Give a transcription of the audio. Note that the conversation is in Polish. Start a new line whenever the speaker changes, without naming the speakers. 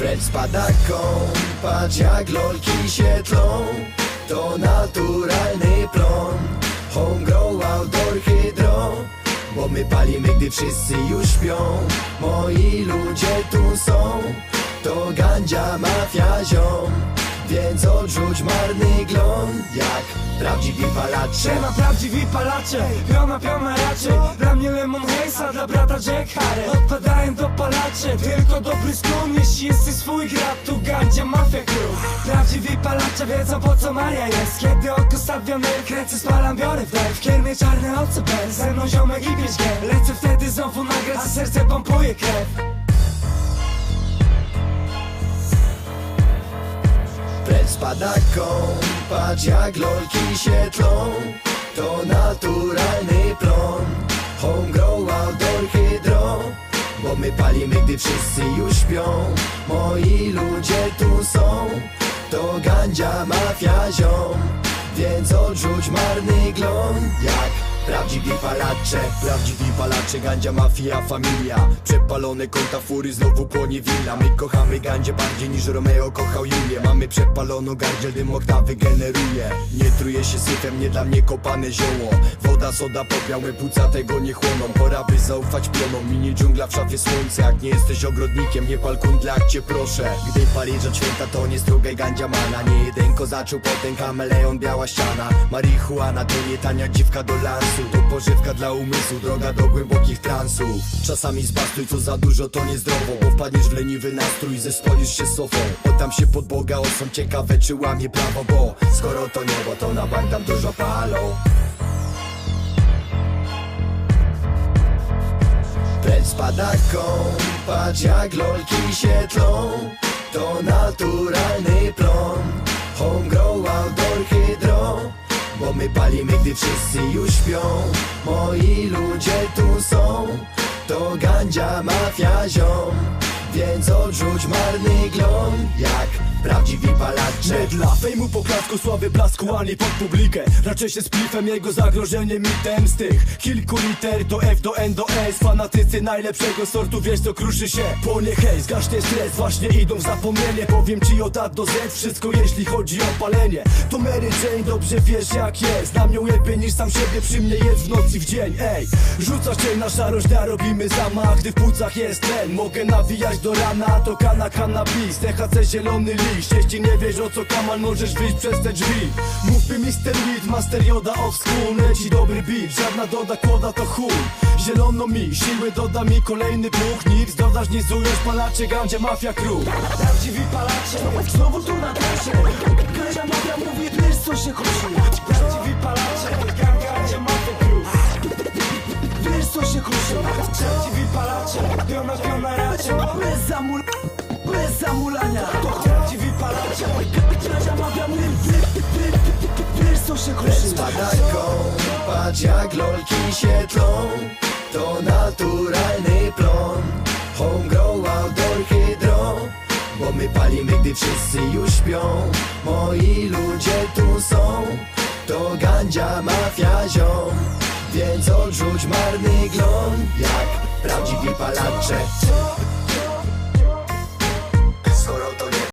Precz spadaką, patrz jak lolki się tlą. To naturalny plon. Homegrow, outdoor, hydro Bo my palimy, gdy wszyscy już śpią. Moi ludzie tu są To gandzia, mafia, ziom Więc odrzuć marny glon. Jak prawdziwi palacze.
Siema prawdziwi palacze, piona piona raczej Dla mnie lemon hejsa, dla brata Jack Harry Odpadają do palacze, tylko dobry skłon Jeśli jesteś swój gra, tu gandzia mafia crew. Prawdziwi palacze wiedzą po co Maria jest. Kiedy oko stawiam kręcę, spalam, biorę wdech W kiermie czarne oce bez, ze mną ziomek i pięć gier Lecę wtedy znowu nagrać, a serce pompuje krew
Precz spadaką, patrz jak lolki się tlą To naturalny plon. Homegrow, outdoor, hydro. Bo my palimy, gdy wszyscy już śpią. Moi ludzie tu są. To gandzia, mafia, ziom. Więc odrzuć marny glon. Jak prawdziwi palacze Prawdziwi palacze, gandzia, mafia, familia Przepalone konta fury, znowu płonie willa. My kochamy gandzie bardziej niż Romeo kochał Julię. Mamy przepaloną gardziel, dym oktawy generuje. Nie truje się syfem, nie dla mnie kopane zioło. Woda, soda, popiał, my płuca tego nie chłoną. Pora by zaufać pionom, mini dżungla w szafie słońce Jak nie jesteś ogrodnikiem, nie pal kundla, jak cię proszę. Gdy palisz od święta, to nie strugaj gandzia mana. Nie jeden zaczął, potem kameleon, biała ściana. Marihuana to nie tania dziwka do lansu To pożywka dla umysłu, droga do głębokich transów. Czasami zbastuj, co za dużo to niezdrowo Bo wpadniesz w leniwy nastrój, zespolisz się sofą. Oddam się pod Boga, osom ciekawe czy łamie prawo Bo skoro to niebo, to na bank tam dużo palą. Precz spadaką, patrz jak lolki się tlą To naturalny plon Homegrow, outdoor, hydro. Bo my palimy, gdy wszyscy już śpią. Moi ludzie tu są To gandzia, mafia, ziom Więc odrzuć marny glon Jak prawdziwi palacze.
Nie dla fejmu poklasku, sławy blasku, ani pod publikę. Raczej się z plifem, jego zagrożenie mitem Z tych kilku liter do F do N do S. Fanatycy najlepszego sortu, wiesz co kruszy się. Płonie hej, zgaśnie stres, właśnie idą w zapomnienie. Powiem ci od A do Z, wszystko jeśli chodzi o palenie. To Mary Jane, dobrze wiesz jak jest. Znam ją lepiej niż sam siebie, przy mnie jest w nocy w dzień. Ej, rzucasz cień na szarość, dnia robimy zamach Gdy w płucach jest tlen, mogę nawijać do rana To kana cannabis, THC zielony liść Jeśli nie wiesz o co kamal, możesz wyjść przez te drzwi. Mówmy Mr. Weed, Master Yoda of School. Leci dobry beat, żadna doda kłoda to chuj. Zielono mi, siły doda mi kolejny puch. Nic dodasz, nie zujesz, palacze, gandzia, mafia, crew
Prawdziwi palacze, znowu tu na trasie. Gryzia mafia mówi, wiesz co się kruszy Prawdziwi palacze, gangandzia mafia crew Wiesz co się kruszy Prawdziwi palacze, piona piona raczej Bez zamul... bez zamulania co się
Precz
kruszy
spadaką, patrz jak lolki się tlą To naturalny plon. Homegrow, outdoor, hydro. Bo my palimy, gdy wszyscy już śpią. Moi ludzie tu są. To gandzia, mafia, ziom. Więc odrzuć marny glon Jak prawdziwi palacze